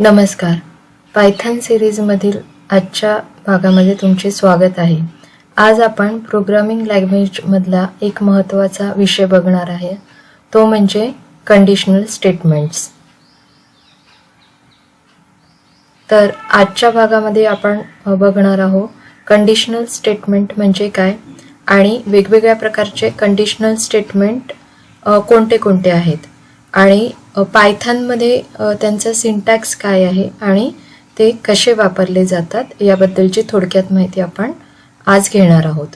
नमस्कार. पायथन सिरीजमधील आजच्या भागामध्ये तुमचे स्वागत आहे. आज आपण प्रोग्रामिंग लँग्वेजमधला एक महत्त्वाचा विषय बघणार आहे. तो म्हणजे कंडिशनल स्टेटमेंट्स. तर आजच्या भागामध्ये आपण बघणार आहोत कंडिशनल स्टेटमेंट म्हणजे काय आणि वेगवेगळ्या प्रकारचे कंडिशनल स्टेटमेंट कोणते कोणते आहेत आणि पायथनमध्ये त्यांचा सिंटॅक्स काय आहे आणि ते कसे वापरले जातात याबद्दलची थोडक्यात माहिती आपण आज घेणार आहोत.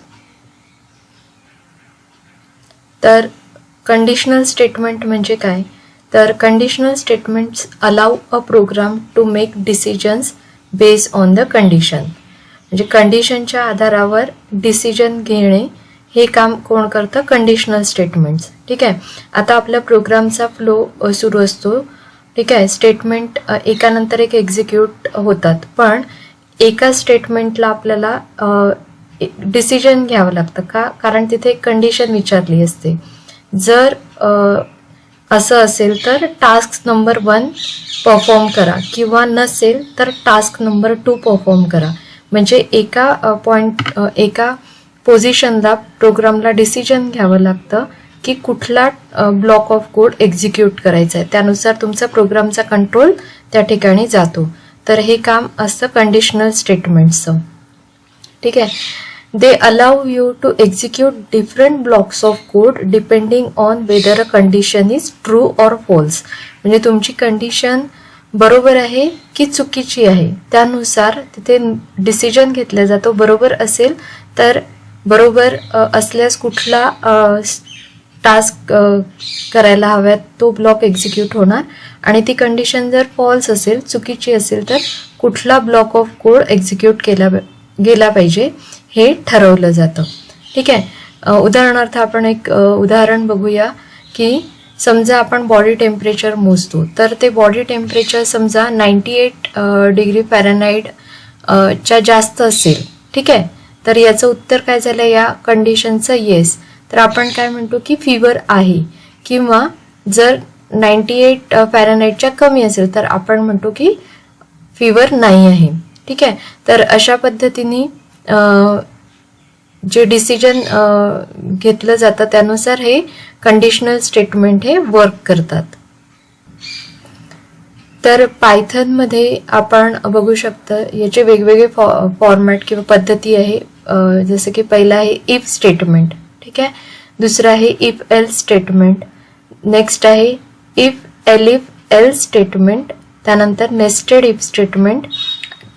तर कंडिशनल स्टेटमेंट म्हणजे काय? तर conditional statements allow a program to make decisions base on the condition म्हणजे कंडिशनच्या आधारावर डिसिजन घेणे हे काम कोण करतं? कंडिशनल स्टेटमेंट्स ठीक आहे? आता आपल्या प्रोग्रामचा फ्लो सुरू असतो. ठीक आहे? स्टेटमेंट एकानंतर एक एक्झिक्यूट होतात. पण एका स्टेटमेंटला आपल्याला डिसिजन घ्यावं लागतं का? कारण तिथे एक कंडिशन विचारली असते. जर असं असेल तर टास्क नंबर वन परफॉर्म करा. किंवा नसेल तर टास्क नंबर टू परफॉर्म करा. म्हणजे एका पॉईंट एका पोझिशनला प्रोग्रामला डिसिजन घ्यावं लागतं की कुठला ब्लॉक ऑफ कोड एक्झिक्यूट करायचा आहे. त्यानुसार तुमचा प्रोग्रामचा कंट्रोल त्या ठिकाणी जातो. तर हे काम असतं कंडिशनल स्टेटमेंट्सचं ठीक आहे? They allow you to execute different blocks of code depending on whether a condition is true or false म्हणजे तुमची कंडिशन बरोबर आहे की चुकीची आहे? त्यानुसार तिथे डिसिजन घेतला जातो. बरोबर असेल तर बरोबर असल्यास कुठला टास्क करायला हव्यात तो ब्लॉक एक्झिक्यूट होणार. आणि ती कंडिशन जर फॉल्स असेल चुकीची असेल तर कुठला ब्लॉक ऑफ कोड एक्झिक्यूट केला गेला पाहिजे हे ठरवलं जातं. ठीक आहे? उदाहरणार्थ आपण एक उदाहरण बघूया की समजा आपण बॉडी टेम्परेचर मोजतो तर ते बॉडी टेम्परेचर समजा नाईन्टी एट डिग्री फॅरनाईट च्या जास्त असेल. ठीक आहे? तर याचं उत्तर काय झालं? या कंडिशनचं येस तर आपण काय म्हणतो की फिवर आहे. किंवा जर नाईन्टी एट फॅरनाईटच्या कमी असेल तर आपण म्हणतो की फिवर नाही आहे. ठीक आहे? तर अशा पद्धतीने जे डिसिजन घेतलं जातं त्यानुसार हे कंडिशनल स्टेटमेंट हे वर्क करतात. तर पायथनमध्ये आपण बघू शकतं याचे वेगवेगळे फॉ फॉर्मॅट किंवा पद्धती आहे. जसं की पहिलं आहे इफ स्टेटमेंट ठीक आहे? दुसरं आहे इफ एल स्टेटमेंट नेक्स्ट आहे if elif else statement त्यानंतर नेस्टेड इफ स्टेटमेंट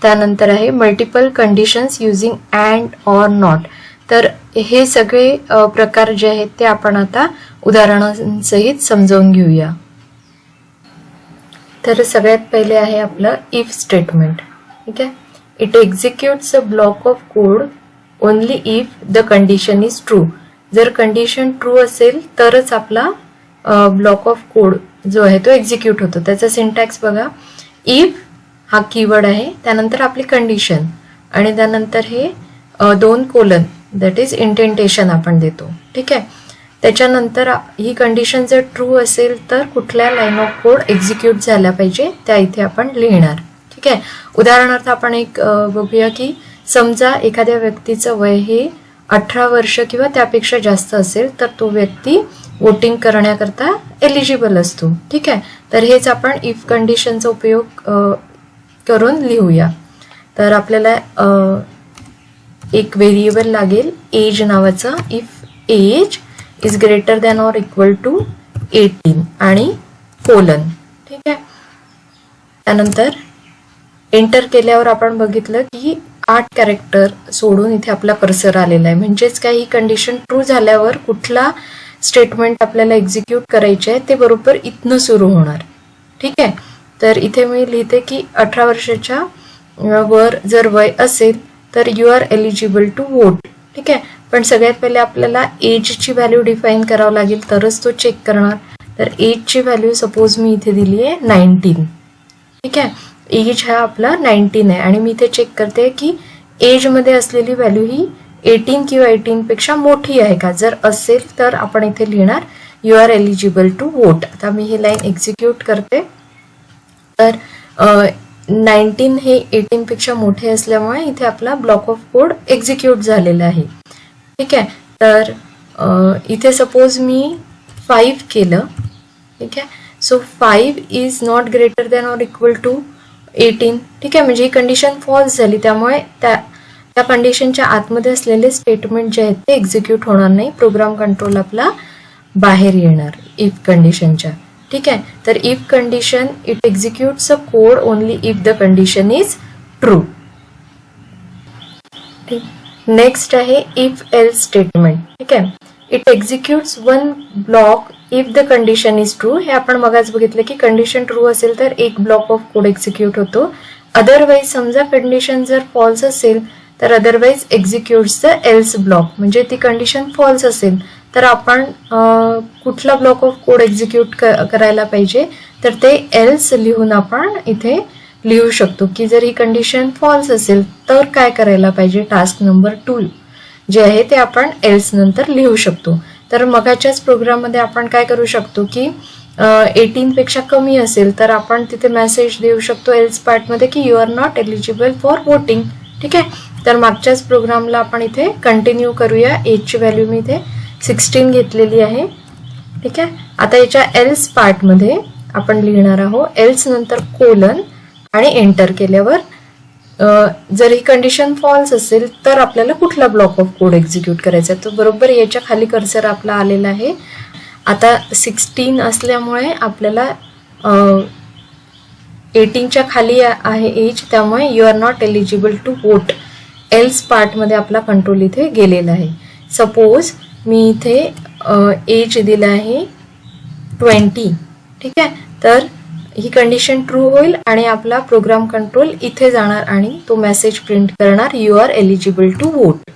त्यानंतर आहे multiple conditions using and or not तर हे सगळे प्रकार जे आहेत ते आपण आता उदाहरणांसहित समजावून घेऊया. तर सगळ्यात पहिले आहे आपलं इफ स्टेटमेंट ठीक आहे? It executes a block of code only if the condition is true जर कंडिशन ट्रू असेल तरच आपला ब्लॉक ऑफ कोड जो आहे तो एक्झिक्यूट होतो. त्याचा सिंटॅक्स बघा. इफ हा कीवर्ड आहे त्यानंतर आपली कंडिशन आणि त्यानंतर हे दोन कोलन दॅट इज इंटेंटेशन आपण देतो. ठीक आहे? त्याच्यानंतर ही कंडिशन जर ट्रू असेल तर कुठल्या लाईन ऑफ कोड एक्झिक्यूट झाल्या पाहिजे त्या इथे आपण लिहिणार. ठीक आहे? उदाहरणार्थ आपण एक बघूया की समजा एखाद्या व्यक्तीचं वय हे अठरा वर्ष किंवा त्यापेक्षा जास्त असेल तर तो व्यक्ती वोटिंग करण्याकरता एलिजिबल असतो. ठीक आहे? तर हेच आपण इफ कंडिशनचा उपयोग करून लिहूया. तर आपल्याला एक व्हेरिएबल लागेल एज नावाचं. If age is greater than or equal to eighteen आणि कोलन ठीक आहे? त्यानंतर एंटर केल्यावर आपण बघितलं की आठ कॅरेक्टर सोडून इथे आपला कर्सर आलेला आहे. म्हणजेच काय ही कंडिशन ट्रू झाल्यावर कुठला स्टेटमेंट आपल्याला एक्झिक्यूट करायचे आहे ते बरोबर इथनं सुरू होणार. ठीक आहे? तर इथे मी लिहिते की अठरा वर्षाच्या वर जर वय असेल तर you are eligible to vote ठीक आहे? पण सगळ्यात पहिले आपल्याला एजची व्हॅल्यू डिफाईन करावं लागेल तरच तो चेक करणार. तर एजची व्हॅल्यू सपोज मी इथे दिली आहे नाईन्टीन ठीक आहे? एज हा आपला नाईन्टीन आहे. आणि मी इथे चेक करते की एजमध्ये असलेली व्हॅल्यू ही एटीन किंवा एटीनपेक्षा मोठी आहे का? जर असेल तर आपण इथे लिहिणार you are eligible to vote आता मी ही लाईन एक्झिक्यूट करते. तर नाईन्टीन हे एटीनपेक्षा मोठे असल्यामुळे इथे आपला ब्लॉक ऑफ कोड एक्झिक्यूट झालेला आहे. ठीक आहे? तर इथे सपोज मी फाईव्ह केलं. ठीक आहे? So five is not greater than or equal to eighteen ठीक आहे म्हणजे ही कंडिशन फॉल्स झाली. त्यामुळे त्या त्या कंडिशनच्या आतमध्ये असलेले स्टेटमेंट जे आहेत ते एक्झिक्यूट होणार नाही. प्रोग्राम कंट्रोल आपला बाहेर येणार इफ कंडिशनच्या ठीक आहे तर if condition it executes a code only if the condition is true ठीक. नेक्स्ट आहे इफ एल स्टेटमेंट ठीक आहे it executes one block if the condition is true हे आपण मगाच बघितलं की कंडिशन ट्रू असेल तर एक ब्लॉक ऑफ कोड एक्झिक्यूट होतो. अदरवाईज समजा कंडिशन जर फॉल्स असेल तर otherwise executes the else block म्हणजे ती कंडिशन फॉल्स असेल तर आपण कुठला ब्लॉक ऑफ कोड एक्झिक्यूट करायला पाहिजे तर ते एल्स लिहून आपण इथे लिहू शकतो. की जर ही कंडिशन फॉल्स असेल तर काय करायला पाहिजे? टास्क नंबर टू जे आहे ते आपण एल्स नंतर लिहू शकतो. तर मगाच्याच प्रोग्राममध्ये आपण काय करू शकतो की एटीनपेक्षा कमी असेल तर आपण तिथे मेसेज देऊ शकतो एल्स पार्टमध्ये की you are not eligible for voting ठीक आहे? तर मागच्याच प्रोग्रामला आपण इथे कंटिन्यू करूया. एजची व्हॅल्यू मी इथे सिक्स्टीन घेतलेली आहे. ठीक आहे? आता याच्या एल्स पार्टमध्ये आपण लिहिणार आहोत. एल्स नंतर कोलन आणि एंटर केल्यावर जर ही कंडिशन फॉल्स असेल तर आपल्याला कुठला ब्लॉक ऑफ कोड एक्झिक्यूट करायचा आहे? तो बरोबर याच्या खाली कर्सर आपला आलेला आहे. आता सिक्स्टीन असल्यामुळे आपल्याला एटीनच्या खाली आहे एज त्यामुळे you are not eligible to vote else पार्टमध्ये आपला कंट्रोल इथे गेलेला आहे. सपोज मी इथे एज दिलं आहे ट्वेंटी ठीक आहे? तर ही कंडिशन ट्रू होईल आणि आपला प्रोग्राम कंट्रोल इथे जाणार आणि तो मेसेज प्रिंट करणार you are eligible to vote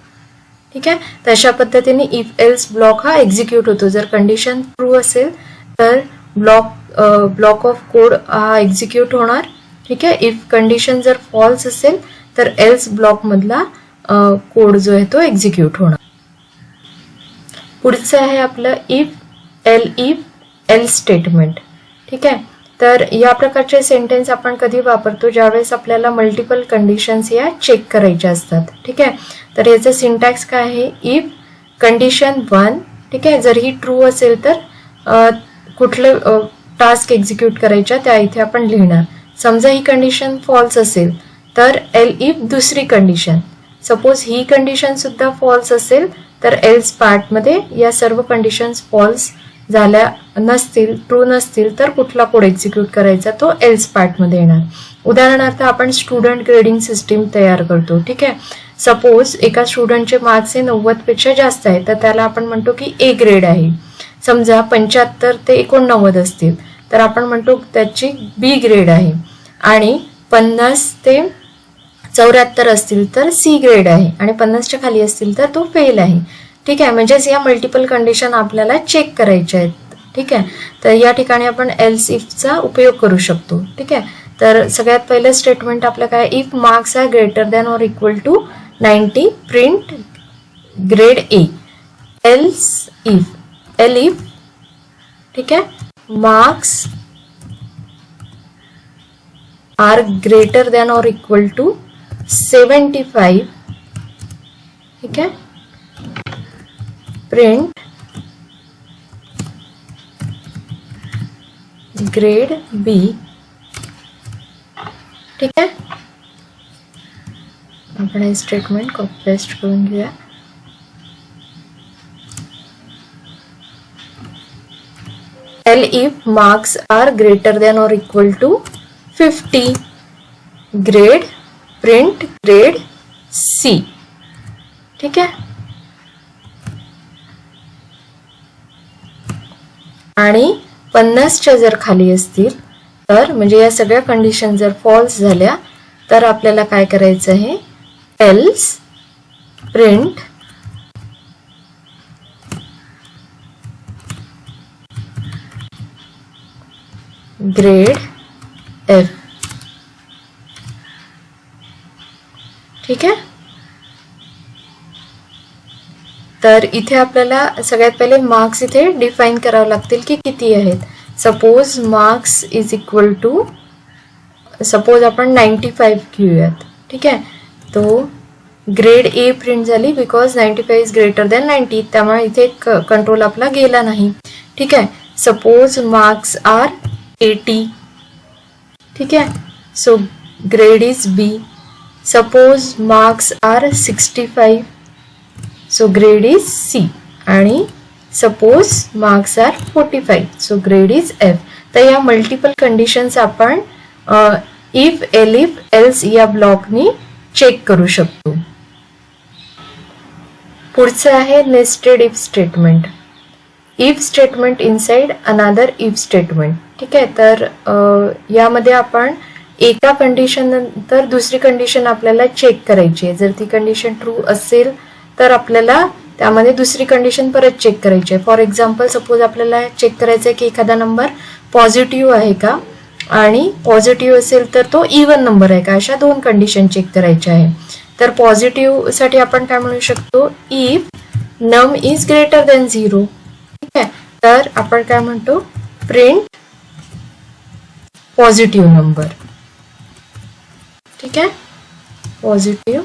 ठीक आहे? तर अशा पद्धतीने इफ एल्स ब्लॉक हा एक्झिक्यूट होतो. जर कंडिशन ट्रू असेल तर ब्लॉक ब्लॉक ऑफ कोड हा एक्झिक्यूट होणार. ठीक आहे? इफ कंडिशन जर फॉल्स असेल तर एल्स ब्लॉकमधला कोड जो आहे तो एक्झिक्यूट होणार. पुढचं आहे आपलं if elif else statement ठीक आहे? तर या प्रकारचे सेंटेन्स आपण कधी वापरतो? ज्यावेळेस आपल्याला मल्टिपल कंडिशन्स या चेक करायच्या असतात. ठीक आहे? तर याचं सिंटॅक्स काय आहे? इफ कंडिशन वन ठीक आहे? जर ही ट्रू असेल तर कुठलं टास्क एक्झिक्यूट करायच्या त्या इथे आपण लिहिणार. समजा ही कंडिशन फॉल्स असेल तर एल इफ दुसरी कंडिशन सपोज ही कंडिशन सुद्धा फॉल्स असेल तर एल्स पार्टमध्ये या सर्व कंडिशन्स फॉल्स झाल्या नसतील ट्रू नसतील तर कुठला कोड एक्झिक्यूट करायचा तो एल्स पार्टमध्ये येणार. उदाहरणार्थ आपण स्टुडंट ग्रेडिंग सिस्टीम तयार करतो ठीक आहे? सपोज एका स्टुडंटचे मार्क्स हे नव्वदपेक्षा जास्त आहे तर त्याला आपण म्हणतो की ए ग्रेड आहे. समजा पंच्याहत्तर ते एकोणनव्वद असतील तर आपण म्हणतो त्याची बी ग्रेड आहे. आणि पन्नास ते चौऱ्याहत्तर असतील तर सी ग्रेड आहे. आणि पन्नासच्या खाली असतील तर तो फेल आहे. ठीक आहे म्हणजेच या मल्टिपल कंडिशन आपल्याला चेक करायच्या आहेत. ठीक आहे तर या ठिकाणी आपण एल्स इफचा उपयोग करू शकतो. ठीक आहे तर सगळ्यात पहिलं स्टेटमेंट आपलं काय if marks are greater than or equal to ninety print grade A else if elif ठीक आहे marks are greater than or equal to seventy five ठीक आहे प्रिंट ग्रेड बी ठीक आहे आपण हे स्टेटमेंट कॉपी पेस्ट करून घेऊया elif marks are greater than or equal to fifty grade print grade C ठीक आहे आणि पन्नासच्या जर खाली असतील तर म्हणजे या सगळ्या कंडिशन जर फॉल्स झाल्या तर आपल्याला काय करायचं आहे? एल्स प्रिंट ग्रेड एफ ठीक आहे? तर इथे आपल्याला सगळ्यात पहिले मार्क्स इथे डिफाईन करावे लागतील की किती आहेत. Suppose marks is equal to suppose आपण नाईन्टी फाईव्ह घेऊयात. ठीक आहे? तो ग्रेड ए प्रिंट झाली because ninety five is greater than ninety त्यामुळे इथे कंट्रोल आपला गेला नाही. ठीक आहे? सपोज मार्क्स आर एटी ठीक आहे? So grade is B suppose marks are sixty five so grade is C आणि suppose marks are forty five so grade is F तर या मल्टिपल कंडिशन्स आपण इफ एल इफ एल्स या ब्लॉकनी check करू शकतो. पुढचं आहे nested if statement if statement inside another if statement ठीक आहे? तर यामध्ये आपण एका कंडिशन नंतर दुसरी कंडिशन आपल्याला चेक करायची आहे. जर ती कंडिशन ट्रू असेल तर आपल्याला त्यामध्ये दुसरी कंडिशन परत चेक करायची आहे. फॉर एक्झाम्पल सपोज आपल्याला चेक करायचं आहे की एखादा नंबर पॉझिटिव्ह आहे का? आणि पॉझिटिव्ह असेल तर तो इवन नंबर आहे का? अशा दोन कंडिशन चेक करायच्या आहे. तर पॉझिटिव्हसाठी आपण काय म्हणू शकतो? इफ नम इज ग्रेटर दॅन झिरो ठीक आहे? तर आपण काय म्हणतो? प्रिंट पॉझिटिव्ह नंबर ठीक आहे? पॉझिटिव्ह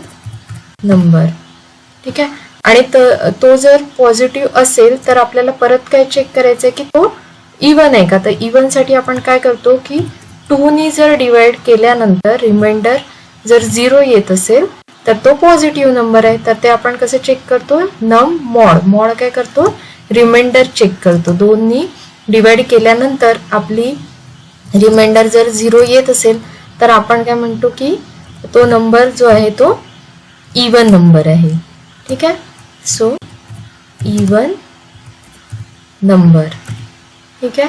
नंबर ठीक आहे? आणि तो जर पॉझिटिव्ह असेल तर आपल्याला परत काय चेक करायचं आहे की तो इवन आहे का? तर इवनसाठी आपण काय करतो की टूनी जर डिवाइड केल्यानंतर रिमाइंडर जर झिरो येत असेल तर तो पॉझिटिव्ह नंबर आहे. तर ते आपण कसं चेक करतो? नम मॉड मॉड काय करतो? रिमाइंडर चेक करतो. दोन्ही डिवाइड केल्यानंतर आपली रिमाइंडर जर झिरो येत असेल तर आपण काय म्हणतो की तो नंबर जो आहे तो इवन नंबर आहे. ठीक आहे? सो इवन नंबर ठीक आहे?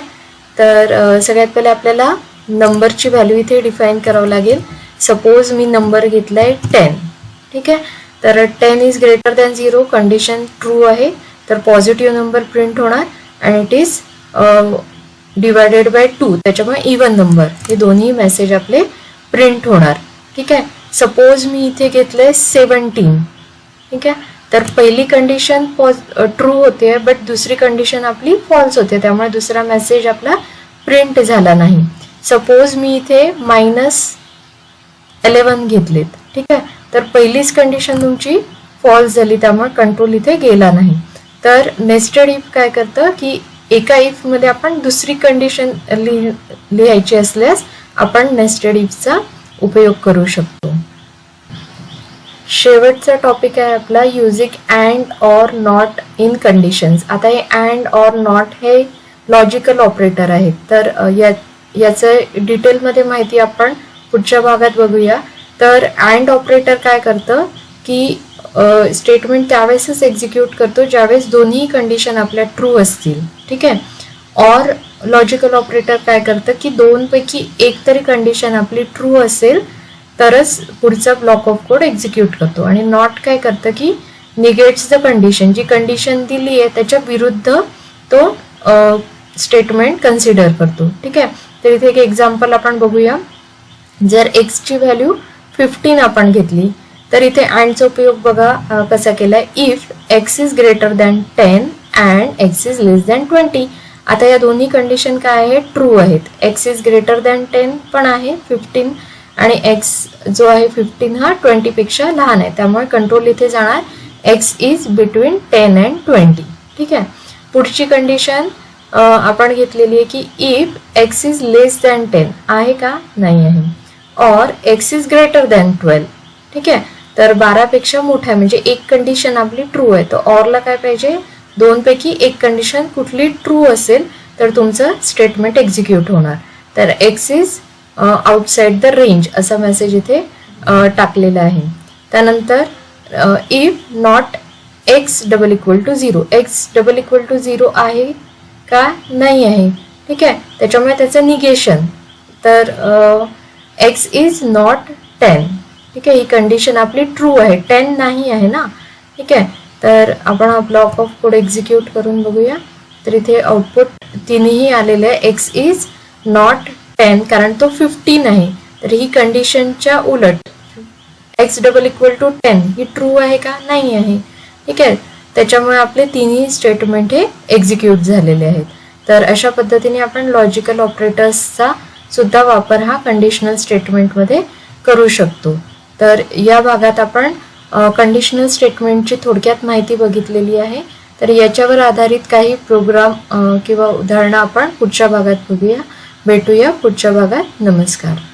तर सगळ्यात पहिले आपल्याला नंबरची व्हॅल्यू इथे डिफाईन करावं लागेल. सपोज मी नंबर घेतलाय टेन ठीक आहे? तर ten is greater than zero condition true आहे. तर पॉझिटिव्ह नंबर प्रिंट होणार and it is divided by two त्याच्यामुळे इवन नंबर हे दोन्ही मेसेज आपले प्रिंट होणार. ठीक आहे? सपोज मी इथे घेतलंय सेवन्टीन ठीक आहे? तर पहिली कंडिशन पॉज ट्रू होते बट दुसरी कंडिशन आपली फॉल्स होते. त्यामुळे दुसरा मेसेज आपला प्रिंट झाला नाही. सपोज मी इथे मायनस इलेवन घेतलेत. ठीक आहे? तर पहिलीच कंडिशन तुमची फॉल्स झाली त्यामुळे कंट्रोल इथे गेला नाही. तर नेस्टेड इफ काय करतं? की एका इफमध्ये आपण दुसरी कंडिशन लिहायची असल्यास आपण नेस्टेड इफचा उपयोग करू शकतो. शेवटचा टॉपिक आहे आपला using and or not in conditions आता हे अँड ऑर नॉट हे लॉजिकल ऑपरेटर आहेत. तर या याचं डिटेलमध्ये माहिती आपण पुढच्या भागात बघूया. तर अँड ऑपरेटर काय करतं? की स्टेटमेंट त्यावेळेसच एक्झिक्यूट करतो ज्यावेळेस दोन्ही कंडिशन आपल्या ट्रू असतील. ठीक आहे? ऑर लॉजिकल ऑपरेटर काय करतं? की दोनपैकी एक तरी कंडिशन आपली ट्रू असेल तरच पुढचा ब्लॉक ऑफ कोड एक्झिक्यूट करतो. आणि नॉट काय करतं की निगेट्स द कंडिशन जी कंडिशन दिली आहे त्याच्या विरुद्ध तो स्टेटमेंट कन्सिडर करतो. ठीक आहे? तर इथे एक एक्झाम्पल आपण बघूया. जर एक्सची व्हॅल्यू फिफ्टीन आपण घेतली तर इथे अँडचा उपयोग बघा कसा केला? If x is greater than ten and x is less than twenty आता या दोन्ही कंडिशन काय आहे ट्रू आहेत. X is greater than ten पण आहे फिफ्टीन आणि एक्स जो आहे फिफ्टीन हा ट्वेंटीपेक्षा लहान आहे. त्यामुळे कंट्रोल इथे जाणार x is between ten and twenty ठीक आहे? पुढची कंडिशन आपण घेतलेली आहे की if x is less than ten आहे का? नाही आहे. Or x is greater than twelve ठीक आहे? तर बारापेक्षा मोठा आहे म्हणजे एक कंडिशन आपली ट्रू आहे. तर ऑरला काय पाहिजे? दोनपैकी एक कंडिशन कुठली ट्रू असेल तर तुमचं स्टेटमेंट एक्झिक्यूट होणार. तर x is outside the range असा मेसेज इथे टाकलेला आहे. त्यानंतर if not x double equal to zero x double equal to zero आहे का? नाही आहे. ठीक आहे? त्याच्यामुळे त्याचं निगेशन तर एक्स इज नॉट टेन ठीक आहे? ही कंडिशन आपली ट्रू आहे. टेन नाही आहे ना? ठीक आहे? तर आपण हा ब्लॉक ऑफ कोड एक्झिक्यूट करून बघूया. तर इथे आउटपुट तिन्ही आलेले आहे. एक्स इज नॉट टेन कारण तो फिफ्टीन आहे तर ही कंडिशनच्या उलट x double equal to ten he true आहे का? नाही आहे. ठीक आहे? त्याच्यामुळे आपले तिन्ही स्टेटमेंट हे एक्झिक्यूट झालेले आहेत. तर अशा पद्धतीने आपण लॉजिकल ऑपरेटर्सचा सुद्धा वापर हा कंडिशनल स्टेटमेंटमध्ये करू शकतो. तर या भागात आपण कंडिशनल स्टेटमेंटची थोडक्यात माहिती बघितलेली आहे. तर याच्यावर आधारित काही प्रोग्राम किंवा उदाहरणं आपण पुढच्या भागात बघूया. भेटूया पुढच्या भागात. नमस्कार.